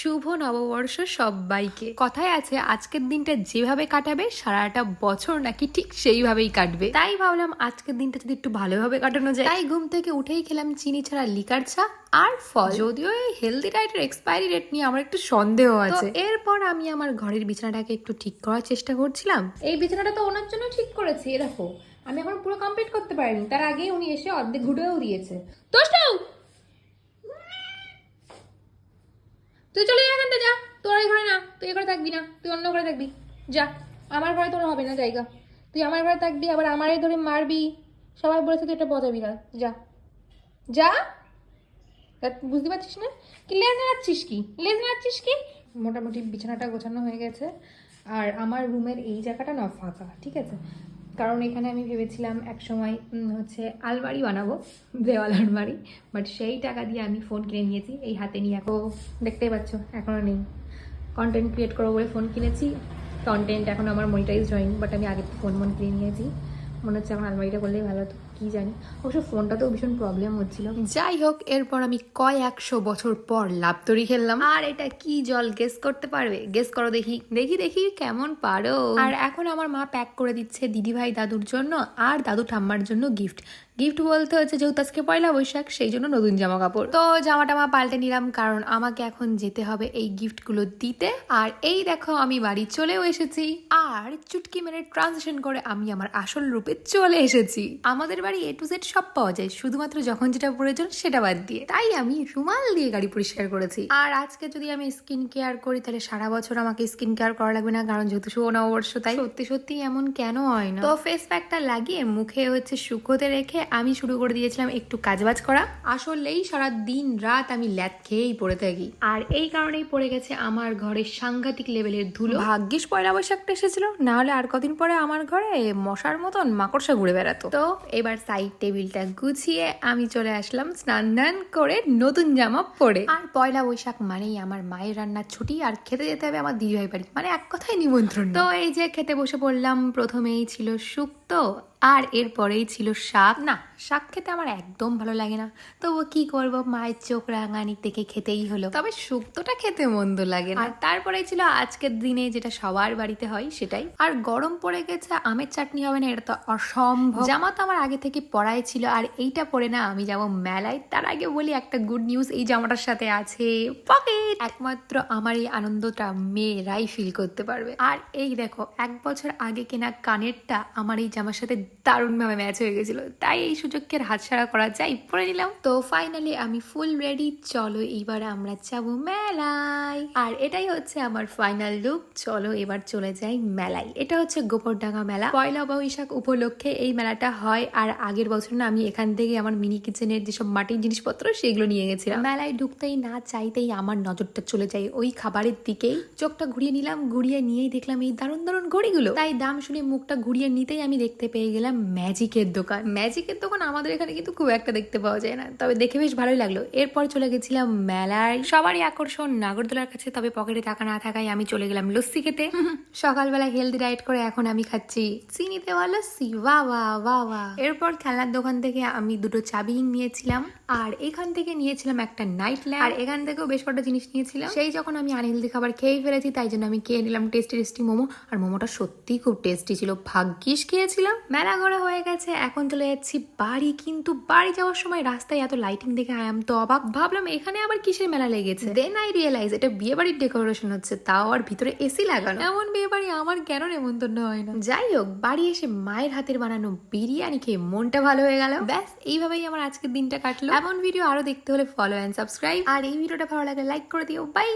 শুভ নববর্ষ সবাইকে। কথায় আছে আজকের দিনটা যেভাবে কাটাবে সারাটা বছর নাকি ঠিক সেইভাবেই কাটবে। তাই ভাবলাম আজকের দিনটা যদি একটু ভালোভাবে কাটানো যায়। তাই ঘুম থেকে উঠেই খেলাম চিনি ছাড়া লিকার চা আর ফল। যদিও এই হেলদি ডায়েটের এক্সপায়ারি ডেট নিয়ে আমার একটু সন্দেহ আছে। এরপর আমি আমার ঘরের বিছানাটাকে একটু ঠিক করার চেষ্টা করছিলাম। এই বিছানাটা তো ওনার জন্য ঠিক করেছি এ দেখো। আমি এখন পুরো কমপ্লিট করতে পারিনি। তার আগেই উনি এসে অর্ধেক ঘুরেও দিয়েছে। তোষ্টাও তুই চলে যা এখান থেকে, যা। তোর এই ঘরে না, তুই এই ঘরে থাকবি না, তুই অন্য ঘরে থাকবি। যা, আমার ঘরে তোর হবে না জায়গা। তুই আমার ঘরে থাকবি, আবার আমারই ধরে মারবি। সবাই বলেছে তুই এটা বজাবি না যা। যা। বুঝতে পারছিস না? কি লেজ নাড়াচ্ছিস কি? লেজ নাড়াচ্ছিস কি? মোটামুটি বিছানাটা গোছানো হয়ে গেছে। আর আমার রুমের এই জায়গাটা না ফাঁকা, ঠিক আছে? কারণ এখানে আমি ভেবেছিলাম এক সময় হচ্ছে আলমারি বানাবো দেওয়াল আলমারি বাট সেই টাকা দিয়ে আমি ফোন কিনে নিয়েছি, এই হাতে নিয়ে। এখন দেখতেই পাচ্ছ এখনও নেই। কন্টেন্ট ক্রিয়েট করব বলে ফোন কিনেছি। কন্টেন্ট এখন আমার মনিটাইজ হয়নি বাট আমি আগে ফোন মন কিনে নিয়েছি। মনে হচ্ছে আমার আলমারিটা করলেই ভালো হতো। কী জানি। অবশ্য ফোনটাতেও ভীষণ প্রবলেম হচ্ছিল। যাই হোক এরপর আমি কয় একশো বছর পর লাভ তরি খেললাম। আর এটা কি জল গেস করতে পারবে? গেস করো দেখি। দেখি দেখি কেমন পারো। আর এখন আমার মা প্যাক করে দিচ্ছে দিদিভাই দাদুর জন্য আর দাদু ঠাম্মার জন্য গিফট গিফট বলতে হচ্ছে যেহেতু আজকে পয়লা বৈশাখ, সেই জন্য নতুন জামা কাপড় তো জামা টামা পাল্টে নিলাম কারণ আমাকে এখন যেতে হবে এই গিফটগুলো দিতে। আর এই দেখো আমি বাড়ি চলেও এসেছি। আর চুটকি মেরে ট্রানজিশন করে আমি আমার আসল রূপে চলে এসেছি। আমাদের বাড়ি এ টু জেড সব পাওয়া যায়, শুধুমাত্র যখন যেটা প্রয়োজন সেটা বাদ দিয়ে। তাই আমি রুমাল দিয়ে গাড়ি পরিষ্কার করেছি। আর আজকে যদি আমি স্কিন কেয়ার করি, তাহলে সারা বছর আমাকে স্কিন কেয়ার করা লাগবে না, কারণ যেহেতু নববর্ষ তাই সত্যি সত্যি এমন কেন হয় না? তো ফেস প্যাকটা লাগিয়ে মুখে হচ্ছে শুকোতে রেখে আমি শুরু করে দিয়েছিলাম একটু কাজবাজ করা। আসলেই সারা দিন রাত আমি ল্যাদ খেয়েই পড়ে থাকি। আর এই কারণেই পড়ে গেছে আমার ঘরে সাংঘাতিক লেভেলের ধুলো। ভাগ্যিস পয়লা বৈশাখটা এসেছিল না হলে আর কদিন পরে আমার ঘরে মশার মতন মাকড়সা ঘুরে বেড়াতো। তো এবার সাইড টেবিলটা গুছিয়ে আমি চলে আসলাম স্নান ধান করে নতুন জামা পরে। আর পয়লা বৈশাখ মানেই আমার মায়ের রান্নার ছুটি আর খেতে যেতে হবে আমার দিদিভাই বাড়ি। মানে এক কথায় নিমন্ত্রণ। তো এই যে খেতে বসে পড়লাম প্রথমেই ছিল শুক্তো আর এরপরেই ছিল শাক। না শাক খেতে আমার একদম ভালো লাগে না। তবু কি করব মায়ের চোখ রাঙানি থেকে খেতেই হলো। তবে শুক্তোটা খেতে মন্দ লাগে না। আর তারপরেই ছিল আজকের দিনে যেটা সবার বাড়িতে হয় সেটাই। আর গরম পড়ে গেছে আমের চাটনি হবে না এটা তো অসম্ভব। জামা তো আমার আগে থেকে পরাই ছিল আর এইটা পরে না আমি যাব মেলায়। তার আগে বলি একটা গুড নিউজ এই জামাটার সাথে আছে পকেট একমাত্র আমার এই আনন্দটা মেয়েরাই ফিল করতে পারবে। আর এই দেখো এক বছর আগে কেনা কানেরটা আমার এই জামার সাথে দারুণভাবে ম্যাচ হয়ে গেছিল। তাই এই সুযোগকে হাতছাড়া করা যায় পরে নিলাম। তো ফাইনালি আমি ফুল রেডি চলো এইবার আমরা যাব মেলায়। আর এটাই হচ্ছে আমার ফাইনাল লুক চলো এবার চলে যাই মেলায়। এটা হচ্ছে গোপরডাঙ্গা মেলা। পয়লা বৈশাখ উপলক্ষে এই মেলাটা হয়, আর আগের বছর না আমি এখান থেকে আমার মিনি কিচেনের যেসব মাটির জিনিসপত্র, সেগুলো নিয়ে গেছিলাম। মেলায় ঢুকতেই না চাইতেই আমার নজরটা চলে যায় ওই খাবারের দিকেই। চোখটা ঘুরিয়ে নিলাম, ঘুরিয়ে নিয়েই দেখলাম এই দারুণ দারুণ ঘড়িগুলো। তাই দাম শুনে মুখটা ঘুরিয়ে নিতেই আমি দেখতে পেয়ে গেলাম। ম্যাজিকের দোকান। ম্যাজিকের দোকান আমাদের এখানে কিন্তু খুব একটা দেখতে পাওয়া যায় না। তবে দেখে বেশ ভালোই লাগল। এরপর চলে গেছিলাম মেলায়। সবারই আকর্ষণ নাগরদোলার কাছে, তবে পকেটে টাকা না থাকায় আমি চলে গেলাম লস্যি খেতে। সকালবেলা হেলদি ডায়েট করে এখন আমি খাচ্ছি চিনি দেওয়া লস্যি। বা এরপর খেলার দোকান থেকে আমি দুটো চাবি নিয়েছিলাম। আর এখান থেকে নিয়েছিলাম একটা নাইট ল্যাম্প আর এখান থেকেও বেশ কটা জিনিস নিয়েছিলাম। সেই যখন আমি আনহেলদি খাবার খেয়ে ফেলেছি, তাই জন্য আমি খেয়ে নিলাম টেস্টি টেস্টি মোমো। আর মোমোটা সত্যিই খুব টেস্টি ছিল। ভাগ্যিস খেয়েছিলাম। মেলা ঘোরা হয়ে গেছে এখন চলে যাচ্ছি বাড়ি। কিন্তু বাড়ি যাওয়ার সময় রাস্তায় এত লাইটিং দেখে আয়াম তো অবাক। ভাবলাম এখানে আবার কিসের মেলা লেগেছে? দেন আই রিয়েলাইজ এটা বিয়ে বাড়ির ডেকোরেশন হচ্ছে তাও আর ভিতরে এসি লাগানো। এমন বিয়ে বাড়ি আমার কেন নেমন্তন্ন হয় না? যাই হোক বাড়ি এসে মায়ের হাতের বানানো বিরিয়ানি খেয়ে মনটা ভালো হয়ে গেল। ব্যাস এইভাবেই আমার আজকের দিনটা কাটলো। এমন ভিডিও আরও দেখতে হলে ফলো অ্যান্ড সাবস্ক্রাইব আর এই ভিডিওটা ভালো লাগলে লাইক করে দিও। বাই